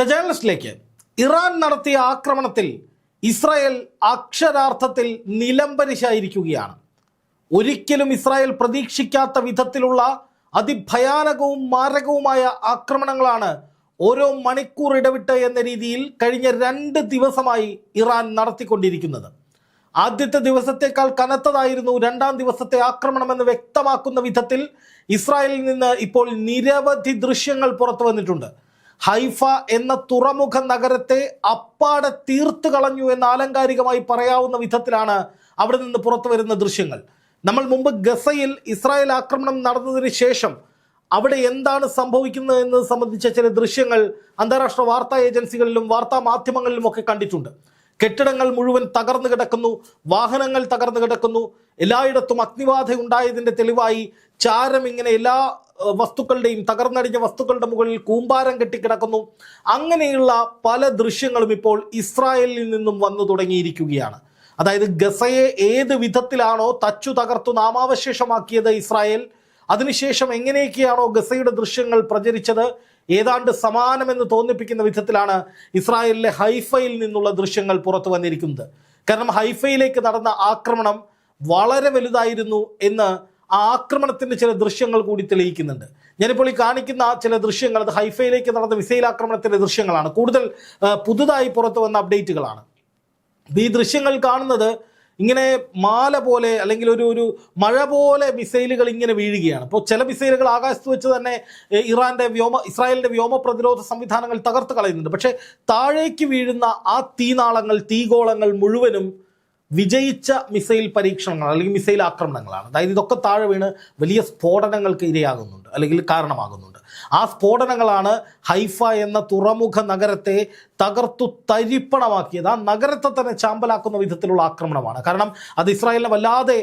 The ജേർണലിസ്റ്റിലേക്ക് Iran നടത്തിയ ആക്രമണത്തിൽ Israel അക്ഷരാർത്ഥത്തിൽ നിലംപരിശായിരിക്കുകയാണ്. ഒരിക്കലും ഇസ്രായേൽ പ്രതീക്ഷിക്കാത്ത വിധത്തിലുള്ള അതിഭയാനകവും മാരകവുമായ ആക്രമണങ്ങളാണ് ഓരോ മണിക്കൂർ ഇടവിട്ട് എന്ന രീതിയിൽ കഴിഞ്ഞ രണ്ട് ദിവസമായി ഇറാൻ നടത്തിക്കൊണ്ടിരിക്കുന്നത്. ആദ്യത്തെ ദിവസത്തേക്കാൾ കനത്തതായിരുന്നു രണ്ടാം ദിവസത്തെ ആക്രമണമെന്ന് വ്യക്തമാക്കുന്ന വിധത്തിൽ ഇസ്രായേലിൽ നിന്ന് ഇപ്പോൾ നിരവധി ദൃശ്യങ്ങൾ പുറത്തു വന്നിട്ടുണ്ട്. ഹൈഫ എന്ന തുറമുഖ നഗരത്തെ അപ്പാടെ തീർത്തു കളഞ്ഞു എന്ന് ആലങ്കാരികമായി പറയാവുന്ന വിധത്തിലാണ് അവിടെ നിന്ന് പുറത്തു വരുന്ന ദൃശ്യങ്ങൾ. നമ്മൾ മുമ്പ് ഗസയിൽ ഇസ്രായേൽ ആക്രമണം നടന്നതിന് ശേഷം അവിടെ എന്താണ് സംഭവിക്കുന്നത് എന്നത് സംബന്ധിച്ച ചില ദൃശ്യങ്ങൾ അന്താരാഷ്ട്ര വാർത്താ ഏജൻസികളിലും വാർത്താ മാധ്യമങ്ങളിലും ഒക്കെ കണ്ടിട്ടുണ്ട്. കെട്ടിടങ്ങൾ മുഴുവൻ തകർന്നു കിടക്കുന്നു വാഹനങ്ങൾ തകർന്നു കിടക്കുന്നു. എല്ലായിടത്തും അഗ്നിബാധ ഉണ്ടായതിന്റെ തെളിവായി ചാരം ഇങ്ങനെ എല്ലാ വസ്തുക്കളുടെയും തകർന്നടിഞ്ഞ വസ്തുക്കളുടെ മുകളിൽ കൂമ്പാരം കെട്ടിക്കിടക്കുന്നു. അങ്ങനെയുള്ള പല ദൃശ്യങ്ങളും ഇപ്പോൾ ഇസ്രായേലിൽ നിന്നും വന്നു തുടങ്ങിയിരിക്കുകയാണ്. അതായത് ഗസയെ ഏത് വിധത്തിലാണോ തച്ചു തകർത്തു നാമാവശേഷമാക്കിയത് ഇസ്രായേൽ അതിനുശേഷം എങ്ങനെയൊക്കെയാണോ ഗസയുടെ ദൃശ്യങ്ങൾ പ്രചരിച്ചത് ഏതാണ്ട് സമാനമെന്ന് തോന്നിപ്പിക്കുന്ന വിധത്തിലാണ് ഇസ്രായേലിലെ ഹൈഫയിൽ നിന്നുള്ള ദൃശ്യങ്ങൾ പുറത്തു വന്നിരിക്കുന്നത്. കാരണം ഹൈഫയിലേക്ക് നടന്ന ആക്രമണം വളരെ വലുതായിരുന്നു എന്ന് ആ ആക്രമണത്തിന്റെ ചില ദൃശ്യങ്ങൾ കൂടി തെളിയിക്കുന്നുണ്ട്. ഞാനിപ്പോൾ ഈ കാണിക്കുന്ന ചില ദൃശ്യങ്ങൾ അത് ഹൈഫയിലേക്ക് നടന്ന മിസൈൽ ആക്രമണത്തിന്റെ ദൃശ്യങ്ങളാണ്. കൂടുതൽ പുതുതായി പുറത്തു വന്ന അപ്ഡേറ്റുകളാണ്. ഈ ദൃശ്യങ്ങൾ കാണുന്നത് ഇങ്ങനെ മാല പോലെ അല്ലെങ്കിൽ ഒരു ഒരു മഴ പോലെ മിസൈലുകൾ ഇങ്ങനെ വീഴുകയാണ്. അപ്പോൾ ചില മിസൈലുകൾ ആകാശത്ത് വെച്ച് തന്നെ ഇറാന്റെ വ്യോമ ഇസ്രായേലിന്റെ വ്യോമ പ്രതിരോധ സംവിധാനങ്ങൾ തകർത്ത് കളയുന്നുണ്ട്. പക്ഷേ താഴേക്ക് വീഴുന്ന ആ തീനാളങ്ങൾ തീഗോളങ്ങൾ മുഴുവനും വിജയിച്ച മിസൈൽ പരീക്ഷണങ്ങൾ അല്ലെങ്കിൽ മിസൈൽ ആക്രമണങ്ങളാണ്. അതായത് ഇതൊക്കെ താഴെ വീണ് വലിയ സ്ഫോടനങ്ങൾക്ക് ഇരയാകുന്നുണ്ട് അല്ലെങ്കിൽ കാരണമാകുന്നുണ്ട്. ആ സ്ഫോടനങ്ങളാണ് ഹൈഫ എന്ന തുറമുഖ നഗരത്തെ തകർത്തു തരിപ്പണമാക്കിയത്. ആ നഗരത്തെ തന്നെ ചാമ്പലാക്കുന്ന വിധത്തിലുള്ള ആക്രമണമാണ്. കാരണം അത് ഇസ്രായേലിനെ വല്ലാതെ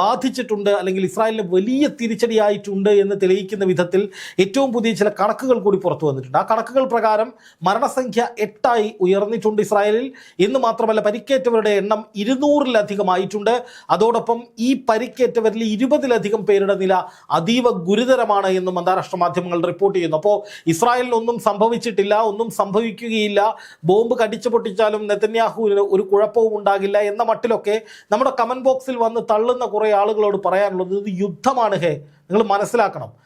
ബാധിച്ചിട്ടുണ്ട് അല്ലെങ്കിൽ ഇസ്രായേലിന് വലിയ തിരിച്ചടിയായിട്ടുണ്ട് എന്ന് തെളിയിക്കുന്ന വിധത്തിൽ ഏറ്റവും പുതിയ ചില കണക്കുകൾ കൂടി പുറത്തു വന്നിട്ടുണ്ട്. ആ കണക്കുകൾ പ്രകാരം മരണസംഖ്യ എട്ടായി ഉയർന്നിട്ടുണ്ട് ഇസ്രായേലിൽ. എന്ന് മാത്രമല്ല പരിക്കേറ്റവരുടെ എണ്ണം ഇരുന്നൂറിലധികമായിട്ടുണ്ട് അതോടൊപ്പം ഈ പരിക്കേറ്റവരിൽ ഇരുപതിലധികം പേരുടെ നില അതീവ ഗുരുതരമാണ് എന്നും അന്താരാഷ്ട്ര മാധ്യമങ്ങൾ റിപ്പോർട്ട് ചെയ്യുന്നു. അപ്പോൾ ഇസ്രായേലിൽ ഒന്നും സംഭവിച്ചിട്ടില്ല ഒന്നും സംഭവിക്കുകയില്ല. ബോംബ് കടിച്ചു പൊട്ടിച്ചാലും നെതന്യാഹുവിന് ഒരു കുഴപ്പവും ഉണ്ടാകില്ല എന്ന മട്ടിലൊക്കെ നമ്മുടെ കമന്റ് ബോക്സിൽ വന്ന് തള്ളുന്ന കുറേ ആളുകളോട് പറയാനുള്ളത് ഇത് യുദ്ധമാണ് ഹേ. നിങ്ങൾ മനസ്സിലാക്കണം.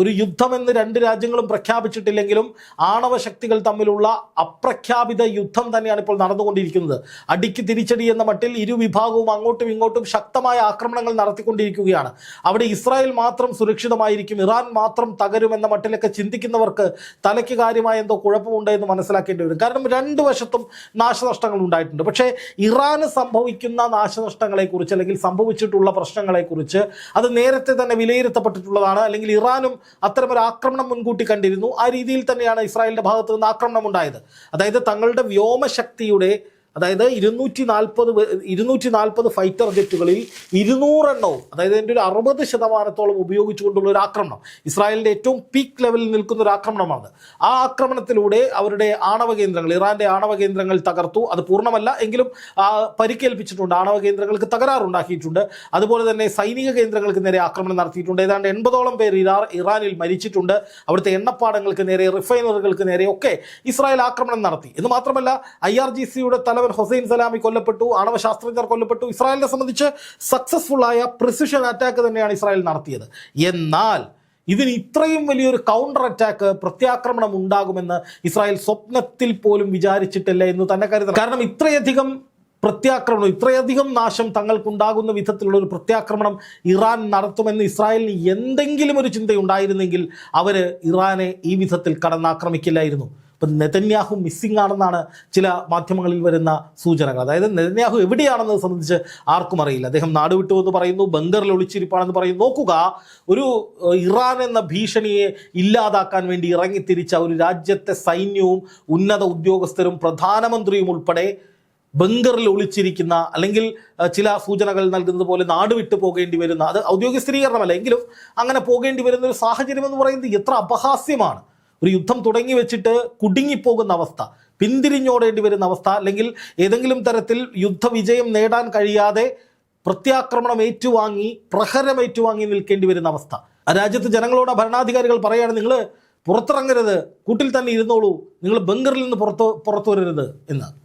ഒരു യുദ്ധമെന്ന് രണ്ട് രാജ്യങ്ങളും പ്രഖ്യാപിച്ചിട്ടില്ലെങ്കിലും ആണവ ശക്തികൾ തമ്മിലുള്ള അപ്രഖ്യാപിത യുദ്ധം തന്നെയാണ് ഇപ്പോൾ നടന്നുകൊണ്ടിരിക്കുന്നത്. അടിക്ക് തിരിച്ചടി എന്ന മട്ടിൽ ഇരു വിഭാഗവും അങ്ങോട്ടും ഇങ്ങോട്ടും ശക്തമായ ആക്രമണങ്ങൾ നടത്തിക്കൊണ്ടിരിക്കുകയാണ്. അവിടെ ഇസ്രായേൽ മാത്രം സുരക്ഷിതമായിരിക്കും ഇറാൻ മാത്രം തകരും എന്ന മട്ടിലൊക്കെ ചിന്തിക്കുന്നവർക്ക് തലയ്ക്ക് കാര്യമായ എന്തോ കുഴപ്പമുണ്ട് എന്ന് മനസ്സിലാക്കേണ്ടി വരും. കാരണം രണ്ട് വശത്തും നാശനഷ്ടങ്ങൾ ഉണ്ടായിട്ടുണ്ട്. പക്ഷേ ഇറാന് സംഭവിക്കുന്ന നാശനഷ്ടങ്ങളെക്കുറിച്ച് അല്ലെങ്കിൽ സംഭവിച്ചിട്ടുള്ള പ്രശ്നങ്ങളെക്കുറിച്ച് അത് നേരത്തെ തന്നെ വിലയിരുത്തപ്പെട്ടിട്ടുള്ളതാണ്. അല്ലെങ്കിൽ ഇറാനും അത്തരമൊരു ആക്രമണം മുൻകൂട്ടി കണ്ടിരുന്നു. ആ രീതിയിൽ തന്നെയാണ് ഇസ്രായേലിന്റെ ഭാഗത്ത് നിന്ന് ആക്രമണം ഉണ്ടായത്. അതായത് തങ്ങളുടെ വ്യോമശക്തിയുടെ അതായത് ഇരുന്നൂറ്റി നാൽപ്പത് ഇരുന്നൂറ്റി നാൽപ്പത് ഫൈറ്റർ ജെറ്റുകളിൽ ഇരുന്നൂറെണ്ണവും അതായത് അതിന്റെ ഒരു അറുപത് ശതമാനത്തോളം ഉപയോഗിച്ചുകൊണ്ടുള്ള ഒരു ആക്രമണം. ഇസ്രായേലിന്റെ ഏറ്റവും പീക്ക് ലെവലിൽ നിൽക്കുന്ന ഒരു ആക്രമണമാണ്. ആ ആക്രമണത്തിലൂടെ അവരുടെ ആണവ കേന്ദ്രങ്ങൾ ഇറാന്റെ ആണവ കേന്ദ്രങ്ങൾ തകർത്തു. അത് പൂർണമല്ല എങ്കിലും പരിക്കേൽപ്പിച്ചിട്ടുണ്ട്. ആണവ കേന്ദ്രങ്ങൾക്ക് തകരാറുണ്ടാക്കിയിട്ടുണ്ട് അതുപോലെ തന്നെ സൈനിക കേന്ദ്രങ്ങൾക്ക് നേരെ ആക്രമണം നടത്തിയിട്ടുണ്ട്. ഏതാണ്ട് എൺപതോളം പേർ ഇറാ ഇറാനിൽ മരിച്ചിട്ടുണ്ട്. അവിടുത്തെ എണ്ണപ്പാടങ്ങൾക്ക് നേരെ റിഫൈനറികൾക്ക് നേരെ ഒക്കെ ഇസ്രായേൽ ആക്രമണം നടത്തി. എന്ന് മാത്രമല്ല ഐ ആർ ജി സിയുടെ തലവൻ ഹുസൈൻ സലാമി കൊല്ലപ്പെട്ടു ആണവ ശാസ്ത്രജ്ഞർ കൊല്ലപ്പെട്ടു. ഇസ്രായേലിനെ സംബന്ധിച്ച് സക്സസ്ഫുൾ ആയ പ്രിസിഷൻ അറ്റാക്ക് തന്നെയാണ് ഇസ്രായേൽ നടത്തിയത്. എന്നാൽ ഇതിന് ഇത്രയും വലിയൊരു കൗണ്ടർ അറ്റാക്ക് പ്രത്യാക്രമണം ഉണ്ടാകുമെന്ന് ഇസ്രായേൽ സ്വപ്നത്തിൽ പോലും വിചാരിച്ചിട്ടില്ല എന്ന് തന്നെ കരുതണം. കാരണം ഇത്രയധികം പ്രത്യാക്രമണം ഇത്രയധികം നാശം തങ്ങൾക്കുണ്ടാകുന്ന വിധത്തിലുള്ള ഒരു പ്രത്യാക്രമണം ഇറാൻ നടത്തുമെന്ന് ഇസ്രായേലിന് എന്തെങ്കിലും ഒരു ചിന്തയുണ്ടായിരുന്നെങ്കിൽ അവർ ഇറാനെ ഈ വിധത്തിൽ കടന്നാക്രമിക്കില്ലായിരുന്നു. ഇപ്പം നെതന്യാഹു മിസ്സിംഗ് ആണെന്നാണ് ചില മാധ്യമങ്ങളിൽ വരുന്ന സൂചനകൾ. അതായത് നെതന്യാഹു എവിടെയാണെന്നത് സംബന്ധിച്ച് ആർക്കും അറിയില്ല. അദ്ദേഹം നാട് വിട്ടു എന്ന് പറയുന്നു ബംഗറിൽ ഒളിച്ചിരിപ്പാണെന്ന് പറയുന്നു. നോക്കുക ഒരു ഇറാൻ എന്ന ഭീഷണിയെ ഇല്ലാതാക്കാൻ വേണ്ടി ഇറങ്ങിത്തിരിച്ച ഒരു രാജ്യത്തെ സൈന്യവും ഉന്നത ഉദ്യോഗസ്ഥരും പ്രധാനമന്ത്രിയും ഉൾപ്പെടെ ബംഗറിൽ ഒളിച്ചിരിക്കുന്ന അല്ലെങ്കിൽ ചില സൂചനകൾ നൽകുന്നത് പോലെ നാട് വിട്ടു പോകേണ്ടി വരുന്ന അത് ഔദ്യോഗിക സ്ഥിരീകരണമല്ല. എങ്കിലും അങ്ങനെ പോകേണ്ടി വരുന്ന ഒരു സാഹചര്യം എന്ന് പറയുന്നത് എത്ര അപഹാസ്യമാണ്. ഒരു യുദ്ധം തുടങ്ങി വെച്ചിട്ട് കുടുങ്ങിപ്പോകുന്ന അവസ്ഥ. പിന്തിരിഞ്ഞോടേണ്ടി വരുന്ന അവസ്ഥ. അല്ലെങ്കിൽ ഏതെങ്കിലും തരത്തിൽ യുദ്ധവിജയം നേടാൻ കഴിയാതെ പ്രത്യാക്രമണം ഏറ്റുവാങ്ങി പ്രഹരം ഏറ്റുവാങ്ങി നിൽക്കേണ്ടി വരുന്ന അവസ്ഥ. ആ രാജ്യത്ത് ജനങ്ങളോട് ഭരണാധികാരികൾ പറയുകയാണ് നിങ്ങൾ പുറത്തിറങ്ങരുത്. കൂട്ടിൽ തന്നെ ഇരുന്നോളൂ. നിങ്ങൾ ബംഗറിൽ നിന്ന് പുറത്ത് പുറത്തു വരരുത് എന്ന്.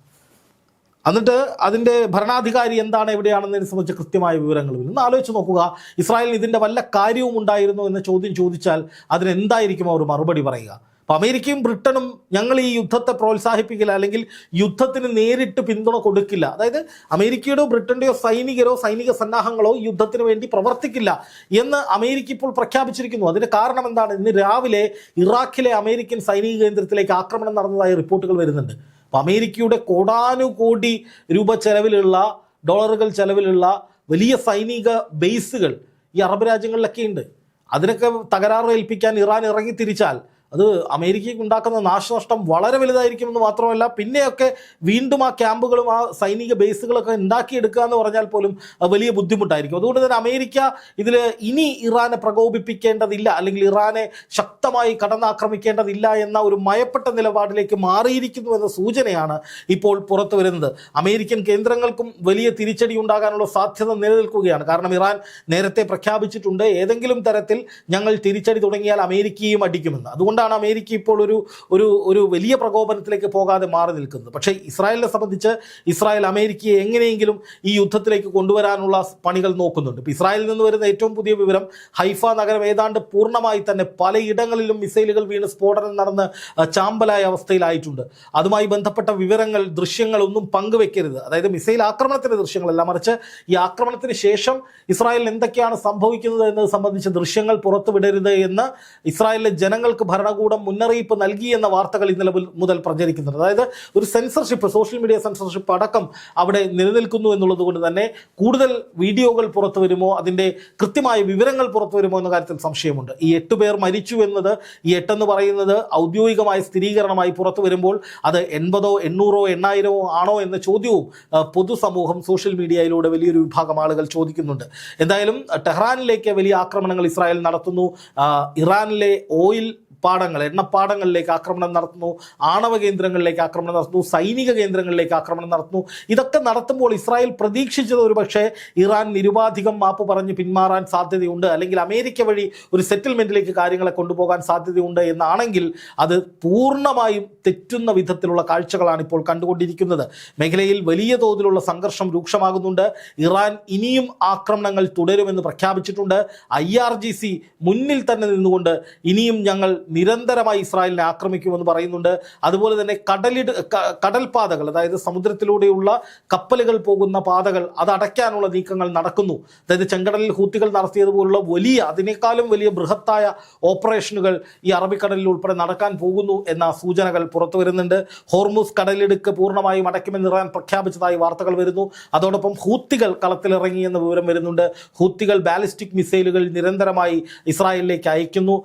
എന്നിട്ട് അതിന്റെ ഭരണാധികാരി എന്താണ് എവിടെയാണെന്നതിനെ സംബന്ധിച്ച് കൃത്യമായ വിവരങ്ങൾ ഇന്ന് ആലോചിച്ച് നോക്കുക. ഇസ്രായേലിന് ഇതിന്റെ വല്ല കാര്യവും ഉണ്ടായിരുന്നു എന്ന ചോദ്യം ചോദിച്ചാൽ അതിനെന്തായിരിക്കും അവർ മറുപടി പറയുക? അപ്പോൾ അമേരിക്കയും ബ്രിട്ടനും ഞങ്ങൾ ഈ യുദ്ധത്തെ പ്രോത്സാഹിപ്പിക്കില്ല അല്ലെങ്കിൽ യുദ്ധത്തിന് നേരിട്ട് പിന്തുണ കൊടുക്കില്ല. അതായത് അമേരിക്കയുടെയോ ബ്രിട്ടന്റെയോ സൈനികരോ സൈനിക സന്നാഹങ്ങളോ യുദ്ധത്തിന് വേണ്ടി പ്രവർത്തിക്കില്ല എന്ന് അമേരിക്ക ഇപ്പോൾ പ്രഖ്യാപിച്ചിരിക്കുന്നു. അതിന് കാരണം എന്താണ്? ഇന്ന് രാവിലെ ഇറാഖിലെ അമേരിക്കൻ സൈനിക കേന്ദ്രത്തിലേക്ക് ആക്രമണം നടന്നതായി റിപ്പോർട്ടുകൾ വരുന്നുണ്ട്. അപ്പോൾ അമേരിക്കയുടെ കോടാനുകോടി രൂപ ചെലവിലുള്ള ഡോളറുകൾ ചെലവിലുള്ള വലിയ സൈനിക ബേസുകൾ ഈ അറബ് രാജ്യങ്ങളിലൊക്കെ ഉണ്ട്. അതിനൊക്കെ തകരാറ് ഏൽപ്പിക്കാൻ ഇറാൻ ഇറങ്ങി തിരിച്ചാൽ അത് അമേരിക്കയ്ക്ക് ഉണ്ടാക്കുന്ന നാശനഷ്ടം വളരെ വലുതായിരിക്കുമെന്ന് മാത്രമല്ല പിന്നെയൊക്കെ വീണ്ടും ആ ക്യാമ്പുകളും ആ സൈനിക ബേസുകളൊക്കെ ഉണ്ടാക്കിയെടുക്കുക എന്ന് പറഞ്ഞാൽ പോലും വലിയ ബുദ്ധിമുട്ടായിരിക്കും. അതുകൊണ്ട് തന്നെ അമേരിക്ക ഇതിൽ ഇനി ഇറാനെ പ്രകോപിപ്പിക്കേണ്ടതില്ല അല്ലെങ്കിൽ ഇറാനെ ശക്തമായി കടന്നാക്രമിക്കേണ്ടതില്ല എന്ന ഒരു മയപ്പെട്ട നിലപാടിലേക്ക് മാറിയിരിക്കുന്നു എന്ന സൂചനയാണ് ഇപ്പോൾ പുറത്തു വരുന്നത്. അമേരിക്കൻ കേന്ദ്രങ്ങൾക്കും വലിയ തിരിച്ചടി ഉണ്ടാകാനുള്ള സാധ്യത നിലനിൽക്കുകയാണ്. കാരണം ഇറാൻ നേരത്തെ പ്രഖ്യാപിച്ചിട്ടുണ്ട് ഏതെങ്കിലും തരത്തിൽ ഞങ്ങൾ തിരിച്ചടി തുടങ്ങിയാൽ അമേരിക്കയും അടിക്കുമെന്ന്. അതുകൊണ്ടാണ് അമേരിക്ക ഇപ്പോൾ ഒരു ഒരു ഒരു വലിയ പ്രകോപനത്തിലേക്ക് പോകാതെ മാറി നിൽക്കുന്നത്. പക്ഷേ ഇസ്രായേലിനെ സംബന്ധിച്ച് ഇസ്രായേൽ അമേരിക്കയെ എങ്ങനെയെങ്കിലും ഈ യുദ്ധത്തിലേക്ക് കൊണ്ടുവരാനുള്ള പണികൾ നോക്കുന്നുണ്ട്. ഇപ്പോൾ ഇസ്രായേലിൽ നിന്ന് വരുന്ന ഏറ്റവും പുതിയ വിവരം ഹൈഫ നഗരം ഏതാണ്ട് പൂർണമായി തന്നെ പലയിടങ്ങളിലും മിസൈലുകൾ വീണ് സ്ഫോടനം നടന്ന് ചാമ്പലായ അവസ്ഥയിലായിട്ടുണ്ട്. അതുമായി ബന്ധപ്പെട്ട വിവരങ്ങൾ ദൃശ്യങ്ങൾ ഒന്നും പങ്കുവെക്കരുത്. അതായത് മിസൈൽ ആക്രമണത്തിന്റെ ദൃശ്യങ്ങളല്ല മറിച്ച് ഈ ആക്രമണത്തിന് ശേഷം ഇസ്രായേലിൽ എന്തൊക്കെയാണ് സംഭവിക്കുന്നത് എന്നത് സംബന്ധിച്ച ദൃശ്യങ്ങൾ പുറത്തുവിടരുത് എന്ന് ഇസ്രായേലിലെ ജനങ്ങൾക്ക് ഭരണകൂടം മുന്നറിയിപ്പ് നൽകി എന്ന വാർത്തകൾ ഇന്നലെ മുതൽ- പ്രചരിക്കുന്നുണ്ട്. അതായത് ഒരു സെൻസർഷിപ്പ് സോഷ്യൽ മീഡിയ സെൻസർഷിപ്പ് അടക്കം അവിടെ നിലനിൽക്കുന്നു എന്നുള്ളത് കൊണ്ട് തന്നെ കൂടുതൽ വീഡിയോകൾ പുറത്തു വരുമോ അതിന്റെ കൃത്യമായ വിവരങ്ങൾ പുറത്തു വരുമോ എന്ന കാര്യത്തിൽ സംശയമുണ്ട്. ഈ എട്ട് പേർ മരിച്ചു എന്നത് ഈ എട്ടെന്ന് പറയുന്നത് ഔദ്യോഗികമായ സ്ഥിരീകരണമായി പുറത്തു വരുമ്പോൾ അത് എൺപതോ എണ്ണൂറോ എണ്ണായിരമോ ആണോ എന്ന ചോദ്യവും പൊതുസമൂഹം സോഷ്യൽ മീഡിയയിലൂടെ വലിയൊരു വിഭാഗം ആളുകൾ ചോദിക്കുന്നുണ്ട്. എന്തായാലും ടെഹ്റാനിലേക്ക് വലിയ ആക്രമണങ്ങൾ ഇസ്രായേൽ നടത്തുന്നു. ഇറാനിലെ ഓയിൽ പാടങ്ങൾ എണ്ണപ്പാടങ്ങളിലേക്ക് ആക്രമണം നടത്തുന്നു ആണവ കേന്ദ്രങ്ങളിലേക്ക് ആക്രമണം നടത്തുന്നു സൈനിക കേന്ദ്രങ്ങളിലേക്ക് ആക്രമണം നടത്തുന്നു. ഇതൊക്കെ നടത്തുമ്പോൾ ഇസ്രായേൽ പ്രതീക്ഷിച്ചത് ഒരു പക്ഷേ ഇറാൻ നിരുപാധികം മാപ്പ് പറഞ്ഞ് പിന്മാറാൻ സാധ്യതയുണ്ട് അല്ലെങ്കിൽ അമേരിക്ക വഴി ഒരു സെറ്റിൽമെന്റിലേക്ക് കാര്യങ്ങളെ കൊണ്ടുപോകാൻ സാധ്യതയുണ്ട് എന്നാണെങ്കിൽ അത് പൂർണമായും തെറ്റുന്ന വിധത്തിലുള്ള കാഴ്ചകളാണ് ഇപ്പോൾ കണ്ടുകൊണ്ടിരിക്കുന്നത്. മേഖലയിൽ വലിയ തോതിലുള്ള സംഘർഷം രൂക്ഷമാകുന്നുണ്ട്. ഇറാൻ ഇനിയും ആക്രമണങ്ങൾ തുടരുമെന്ന് പ്രഖ്യാപിച്ചിട്ടുണ്ട്. ഐ മുന്നിൽ തന്നെ നിന്നുകൊണ്ട് ഇനിയും ഞങ്ങൾ നിരന്തരമായി ഇസ്രായേലിനെ ആക്രമിക്കുമെന്ന് പറയുന്നുണ്ട്. അതുപോലെ തന്നെ കടലിട് കടൽപാതകൾ അതായത് സമുദ്രത്തിലൂടെയുള്ള കപ്പലുകൾ പോകുന്ന പാതകൾ അത് അടയ്ക്കാനുള്ള നീക്കങ്ങൾ നടക്കുന്നു. അതായത് ചെങ്കടലിൽ ഹൂത്തികൾ നടത്തിയതുപോലുള്ള വലിയ അതിനേക്കാളും വലിയ ബൃഹത്തായ ഓപ്പറേഷനുകൾ ഈ അറബിക്കടലിൽ ഉൾപ്പെടെ നടക്കാൻ പോകുന്നു എന്ന സൂചനകൾ പുറത്തു വരുന്നുണ്ട്. ഹോർമുസ് കടലിടുക്ക് പൂർണമായും അടയ്ക്കുമെന്ന് ഇറാൻ പ്രഖ്യാപിച്ചതായി വാർത്തകൾ വരുന്നു. അതോടൊപ്പം ഹൂത്തികൾ കളത്തിലിറങ്ങി എന്ന വിവരം വരുന്നുണ്ട്. ഹൂത്തികൾ ബാലിസ്റ്റിക് മിസൈലുകൾ നിരന്തരമായി ഇസ്രായേലിലേക്ക് അയക്കുന്നു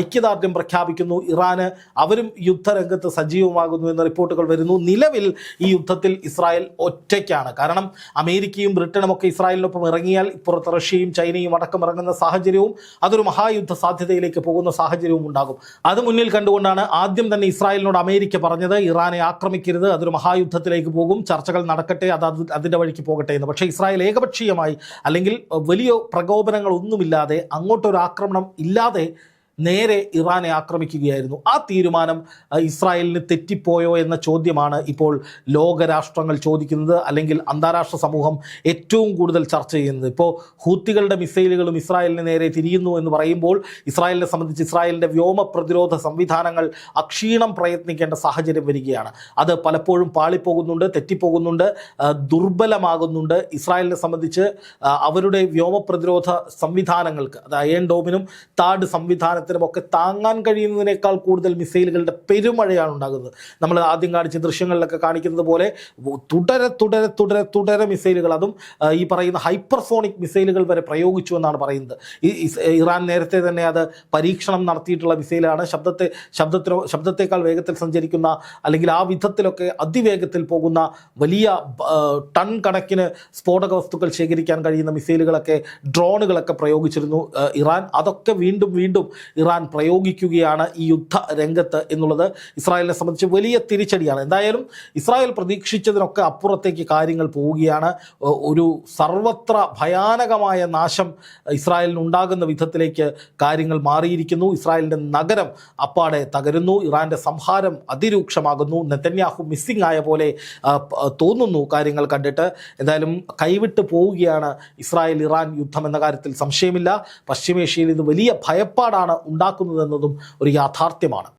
ഐക്യദാർഢ്യം ഐക്യദാർഢ്യം പ്രഖ്യാപിക്കുന്നു. ഇറാന് അവരും യുദ്ധരംഗത്ത് സജീവമാകുന്നു എന്ന റിപ്പോർട്ടുകൾ വരുന്നു. നിലവിൽ ഈ യുദ്ധത്തിൽ ഇസ്രായേൽ ഒറ്റയ്ക്കാണ്. കാരണം അമേരിക്കയും ബ്രിട്ടനും ഒക്കെ ഇസ്രായേലിനൊപ്പം ഇറങ്ങിയാൽ ഇപ്പുറത്ത് റഷ്യയും ചൈനയും അടക്കം ഇറങ്ങുന്ന സാഹചര്യവും അതൊരു മഹായുദ്ധ സാധ്യതയിലേക്ക് പോകുന്ന സാഹചര്യവും ഉണ്ടാകും. അത് മുന്നിൽ കണ്ടുകൊണ്ടാണ് ആദ്യം തന്നെ ഇസ്രായേലിനോട് അമേരിക്ക പറഞ്ഞത് ഇറാനെ ആക്രമിക്കരുത് അതൊരു മഹായുദ്ധത്തിലേക്ക് പോകും ചർച്ചകൾ നടക്കട്ടെ അത് അത് അതിന്റെ വഴിക്ക് പോകട്ടെ എന്ന്. പക്ഷേ ഇസ്രായേൽ ഏകപക്ഷീയമായി അല്ലെങ്കിൽ വലിയ പ്രകോപനങ്ങളൊന്നുമില്ലാതെ അങ്ങോട്ടൊരു ആക്രമണം ഇല്ലാതെ നേരെ ഇറാനെ ആക്രമിക്കുകയായിരുന്നു. ആ തീരുമാനം ഇസ്രായേലിന് തെറ്റിപ്പോയോ എന്ന ചോദ്യമാണ് ഇപ്പോൾ ലോകരാഷ്ട്രങ്ങൾ ചോദിക്കുന്നത് അല്ലെങ്കിൽ അന്താരാഷ്ട്ര സമൂഹം ഏറ്റവും കൂടുതൽ ചർച്ച ചെയ്യുന്നത്. ഇപ്പോൾ ഹൂത്തികളുടെ മിസൈലുകളും ഇസ്രായേലിന് നേരെ തിരിയുന്നു എന്ന് പറയുമ്പോൾ ഇസ്രായേലിനെ സംബന്ധിച്ച് ഇസ്രായേലിന്റെ വ്യോമ പ്രതിരോധ സംവിധാനങ്ങൾ അക്ഷീണം പ്രയത്നിക്കേണ്ട സാഹചര്യം വരികയാണ്. അത് പലപ്പോഴും പാളിപ്പോകുന്നുണ്ട് തെറ്റിപ്പോകുന്നുണ്ട് ദുർബലമാകുന്നുണ്ട്. ഇസ്രായേലിനെ സംബന്ധിച്ച് അവരുടെ വ്യോമ പ്രതിരോധ സംവിധാനങ്ങൾക്ക് അത് അയൺ ഡോമിനും താഡ് സംവിധാനത്തിനും ഒക്കെ താങ്ങാൻ കഴിയുന്നതിനേക്കാൾ കൂടുതൽ മിസൈലുകളുടെ പെരുമഴയാണ് ഉണ്ടാകുന്നത്. നമ്മൾ ആദ്യം കാണിച്ച ദൃശ്യങ്ങളിലൊക്കെ കാണിക്കുന്നത് പോലെ തുടരെ തുടരെ തുടരെ തുടരെ മിസൈലുകൾ. അതും ഈ പറയുന്ന ഹൈപ്പർസോണിക് മിസൈലുകൾ വരെ പ്രയോഗിച്ചു എന്നാണ് പറയുന്നത്. ഇറാൻ നേരത്തെ തന്നെ അത് പരീക്ഷണം നടത്തിയിട്ടുള്ള മിസൈലാണ്. ശബ്ദത്തെ ശബ്ദത്തിനോ ശബ്ദത്തേക്കാൾ വേഗത്തിൽ സഞ്ചരിക്കുന്ന അല്ലെങ്കിൽ ആ വിധത്തിലൊക്കെ അതിവേഗത്തിൽ പോകുന്ന വലിയ ടൺ കണക്കിന് സ്ഫോടക വസ്തുക്കൾ ശേഖരിക്കാൻ കഴിയുന്ന മിസൈലുകളൊക്കെ ഡ്രോണുകളൊക്കെ പ്രയോഗിച്ചിരുന്നു ഇറാൻ. അതൊക്കെ വീണ്ടും വീണ്ടും ഇറാൻ പ്രയോഗിക്കുകയാണ് ഈ യുദ്ധ രംഗത്ത് എന്നുള്ളത് ഇസ്രായേലിനെ സംബന്ധിച്ച് വലിയ തിരിച്ചടിയാണ്. എന്തായാലും ഇസ്രായേൽ പ്രതീക്ഷിച്ചതിനൊക്കെ അപ്പുറത്തേക്ക് കാര്യങ്ങൾ പോവുകയാണ്. ഒരു സർവത്ര ഭയാനകമായ നാശം ഇസ്രായേലിനുണ്ടാകുന്ന വിധത്തിലേക്ക് കാര്യങ്ങൾ മാറിയിരിക്കുന്നു. ഇസ്രായേലിന്റെ നഗരം അപ്പാടെ തകരുന്നു. ഇറാന്റെ സംഹാരം അതിരൂക്ഷമാകുന്നു. നെതന്യാഹു മിസ്സിംഗ് ആയ പോലെ തോന്നുന്നു കാര്യങ്ങൾ കണ്ടിട്ട്. എന്തായാലും കൈവിട്ട് പോവുകയാണ് ഇസ്രായേൽ ഇറാൻ യുദ്ധം എന്ന കാര്യത്തിൽ സംശയമില്ല. പശ്ചിമേഷ്യയിൽ ഇത് വലിയ ഭയപ്പാടാണ് ഉണ്ടാക്കുന്നതെന്നതും ഒരു യാഥാർത്ഥ്യമാണ്.